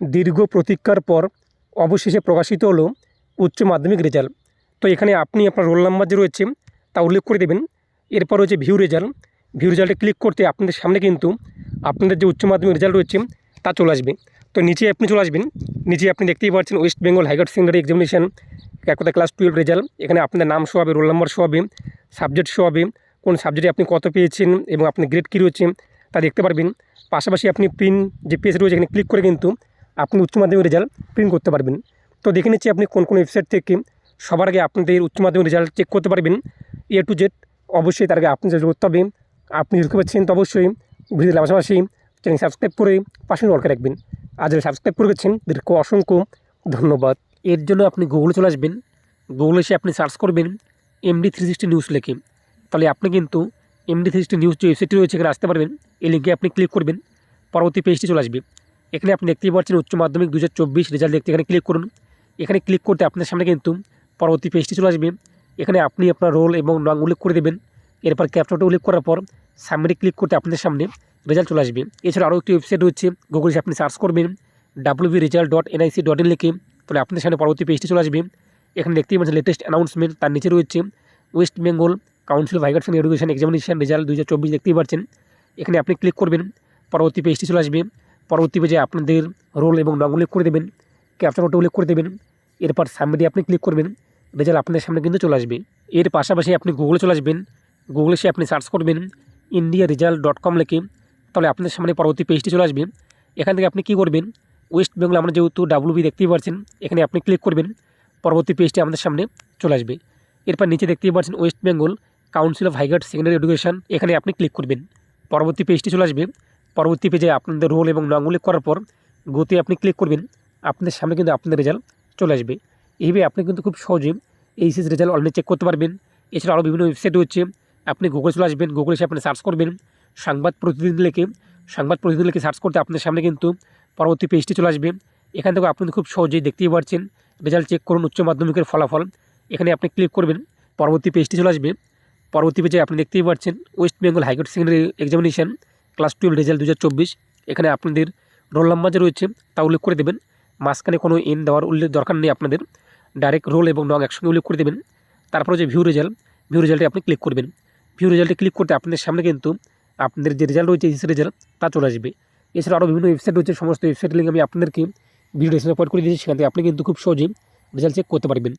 দীর্ঘ প্রতীক্ষার পর অবশেষে প্রকাশিত হলো উচ্চ মাধ্যমিক রেজাল্ট। তো এখানে আপনি আপনার রোল নাম্বার যে রয়েছে, তা উল্লেখ করে দেবেন। এরপর হচ্ছে ভিউ রেজাল্ট ভিউ রেজাল্টে ক্লিক করতে আপনাদের সামনে কিন্তু আপনাদের যে উচ্চ মাধ্যমিক রেজাল্ট রয়েছে, তা চলে আসবে। তো নিচে আপনি চলে আসবেন। নিচে আপনি দেখতেই পাচ্ছেন West Bengal high court secondary examination একটা ক্লাস টুয়েলভ রেজাল্ট এখানে আপনাদের নাম শো হবে রোল নাম্বার শো হবে সাবজেক্ট শো হবে, কোন সাবজেক্টে আপনি কত পেয়েছেন এবং আপনার গ্রেড কী রয়েছে, তা দেখতে পারবেন। পাশাপাশি আপনি প্রিন্ট যে পেজ রয়েছে, এখানে ক্লিক করে কিন্তু আপনি উচ্চ মাধ্যমিক রেজাল্ট প্রিন্ট করতে পারবেন। তো দেখে নিচ্ছি আপনি কোন কোন ওয়েবসাইট থেকে সবার আগে আপনাদের উচ্চ মাধ্যমিক রেজাল্ট চেক করতে পারবেন। এ টু জেড অবশ্যই তার আগে আপনি করতে হবে। আপনি দেখতে পাচ্ছেন তো অবশ্যই ভিডিওর পাশাপাশি চ্যানেল সাবস্ক্রাইব করে পাশে নলকে রাখবেন। আর যারা সাবস্ক্রাইব করে গেছেন তাদেরকে অসংখ্য ধন্যবাদ। এর জন্য আপনি গুগলে চলে আসবেন। গুগলে এসে আপনি সার্চ করবেন এমডি থ্রি সিক্সটি নিউজ লেখে। তাহলে আপনি কিন্তু এমডি থ্রি সিক্সটি নিউজ যে ওয়েবসাইটটি রয়েছে, এখানে আসতে পারবেন। এই লিঙ্কে আপনি ক্লিক করবেন। পরবর্তী পেজটি চলে আসবে। এখানে আপনি দেখতেই পাচ্ছেন উচ্চ মাধ্যমিক দু হাজার চব্বিশ রেজাল্ট দেখতে এখানে ক্লিক করুন। এখানে ক্লিক করতে আপনার সামনে কিন্তু পরবর্তী পেজটি চলে আসবে। এখানে আপনি আপনার রোল এবং রং উল্লেখ করে দেবেন। এরপর ক্যাপচারটা উল্লেখ করার পর সামনে ক্লিক করতে আপনাদের সামনে রেজাল্ট চলে আসবে। এছাড়া আরও একটি ওয়েবসাইট রয়েছে গুগলে আপনি সার্চ করবেন WB result dot NIC dot in লিখে তাহলে আপনাদের সামনে পরবর্তী পেজটি চলে আসবে। এখানে দেখতেই পাচ্ছেন লেটেস্ট অ্যানাউন্সমেন্ট তার নিচে রয়েছে West Bengal council of education examination result দু হাজার চব্বিশ দেখতেই পাচ্ছেন। এখানে আপনি ক্লিক করবেন, পরবর্তী পেজটি চলে আসবে। পরবর্তী পেজে আপনাদের রোল এবং রং উল্লেখ করে দেবেন। ক্যাপচার কোডটা উল্লেখ করে দেবেন। এরপর সামনে আপনি ক্লিক করবেন। রেজাল্ট আপনাদের সামনে কিন্তু চলে আসবে। এর পাশাপাশি আপনি গুগলে চলে আসবেন। গুগলে সে আপনি সার্চ করবেন ইন্ডিয়া রেজাল্ট ডট কম লিখে। তাহলে আপনাদের সামনে পরবর্তী পেজটি চলে আসবে। এখান থেকে আপনি কী করবেন? ওয়েস্ট বেঙ্গল আমরা যেহেতু ডাব্লিউবি দেখতেই পাচ্ছেন, এখানে আপনি ক্লিক করবেন। পরবর্তী পেজটি আমাদের সামনে চলে আসবে। এরপর নিচে দেখতেই পাচ্ছেন ওয়েস্ট বেঙ্গল কাউন্সিল অফ হাইগার্ড সেকেন্ডারি এডুকেশন এখানে আপনি ক্লিক করবেন। পরবর্তী পেজটি চলে আসবে। পরবর্তী পেজে আপনাদের রোল এবং নাম উল্লেখ করার পর গতি আপনি ক্লিক করবেন। আপনাদের সামনে কিন্তু আপনাদের রেজাল্ট চলে আসবে। এইভাবে আপনি কিন্তু খুব সহজে এইচএস রেজাল্ট অনলাইন চেক করতে পারবেন। এছাড়া আরও বিভিন্ন ওয়েবসাইট রয়েছে। আপনি গুগল চলে আসবেন। গুগলে এসে আপনি সার্চ করবেন। সংবাদ প্রতিনিধি লিখে, সংবাদ প্রতিনিধি লিখে সার্চ করতে আপনার সামনে কিন্তু পরবর্তী পেজটি চলে আসবে। এখান থেকে আপনি খুব সহজেই দেখতেই পাচ্ছেন রেজাল্ট চেক করুন উচ্চ মাধ্যমিকের ফলাফল। এখানে আপনি ক্লিক করবেন। পরবর্তী পেজটি চলে আসবে। পরবর্তী পেজে আপনি দেখতেই পাচ্ছেন West Bengal high court secondary examination class twelve result দু হাজার চব্বিশ। এখানে আপনাদের রোল নাম্বার যে রয়েছে, তা উল্লেখ করে দেবেন। মাঝখানে কোনো এন দেওয়ার উল্লেখ দরকার নেই আপনাদের। ডাইরেক্ট রোল এবং রং একসঙ্গে উল্লেখ করে দেবেন। তারপরে যে ভিউ রেজাল্ট ভিউ রেজাল্টে আপনি ক্লিক করবেন। ভিউ রেজাল্টে ক্লিক করতে আপনাদের সামনে কিন্তু আপনাদের যে রেজাল্ট রয়েছে সেই রেজাল্ট তা চলে আসবে। এছাড়া আরও বিভিন্ন ওয়েবসাইট রয়েছে, সমস্ত ওয়েবসাইট লিঙ্ক আমি আপনাদেরকে ভিডিও ডিসপ্লে করে দিয়েছি। সেখান থেকে আপনি কিন্তু খুব সহজেই রেজাল্ট চেক করতে পারবেন।